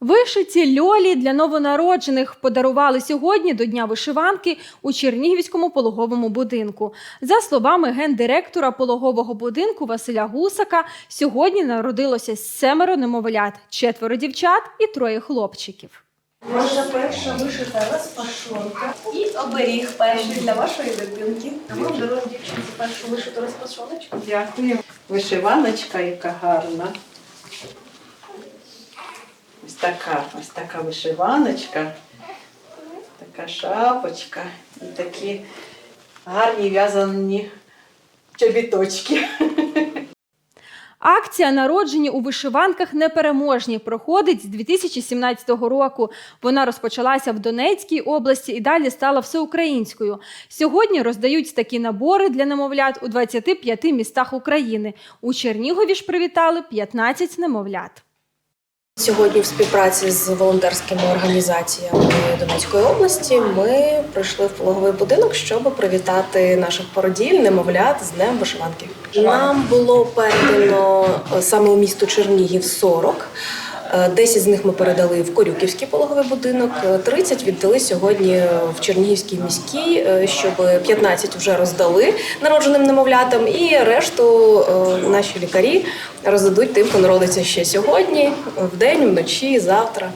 Вишиті льолі для новонароджених подарували сьогодні до Дня вишиванки у Чернігівському пологовому будинку. За словами гендиректора пологового будинку Василя Гусака, сьогодні народилося семеро немовлят, четверо дівчат і троє хлопчиків. Ваша перша вишита розпашонка і оберіг перший для вашої дитинки. Ми даруємо дівчинці першу вишиту розпашоночку. Дякую. Вишиваночка, яка гарна. Ось така, ось така вишиваночка, така шапочка і такі гарні в'язані чобіточки. Акція народжені у вишиванках непереможні проходить з 2017 року. Вона розпочалася в Донецькій області і далі стала всеукраїнською. Сьогодні роздають такі набори для немовлят у 25 містах України. У Чернігові ж привітали 15 немовлят. Сьогодні в співпраці з волонтерськими організаціями Донецької області ми прийшли в пологовий будинок, щоб привітати наших породіль, немовлят з Днем вишиванки. Нам було передано е, саме у місто Чернігів 40. Е, 10 з них ми передали в Корюківський пологовий будинок, е, 30 віддали сьогодні в Чернігівській міський, е, щоб 15 вже роздали народженим немовлятам, і решту е, наші лікарі роздадуть тим, хто народиться ще сьогодні, вдень, вночі, завтра.